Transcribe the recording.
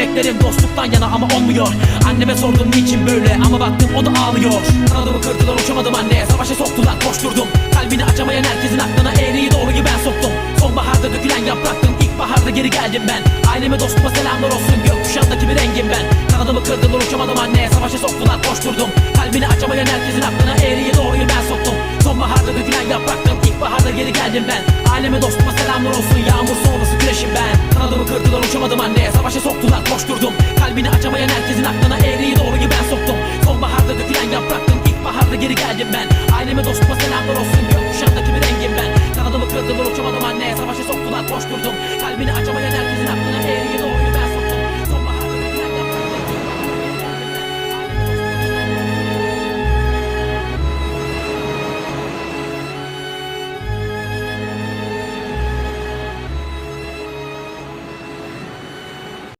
Emeklerim dostluktan yana ama olmuyor. Anneme sordum niçin böyle ama baktım o da ağlıyor. Kanadımı kırdılar uçamadım anne. Savaşa soktular koşturdum. Kalbini açamayan herkesin aklına eğriyi doğruyu ben soktum. Sonbaharda dökülen yapraktım İlkbaharda geri geldim ben. Aileme dostuma selamlar olsun. Gökkuşağındaki bir rengim ben. Kanadımı kırdılar uçamadım anne. Savaşa soktular koşturdum. Kalbini açamayan herkesin aklına eğriyi doğruyu ben soktum. Sonbaharda dökülen yapraktım İlkbaharda geri geldim ben. Aileme dostuma selamlar olsun. Yağmur sonrası güneşim ben soktular koşturdum. Kalbini açamayan herkesin aklına eğriyi doğruyu ben soktum. Sonbaharda dökülen yapraktım İlkbaharda geri geldim ben. Aileme dostuma selamlar olsun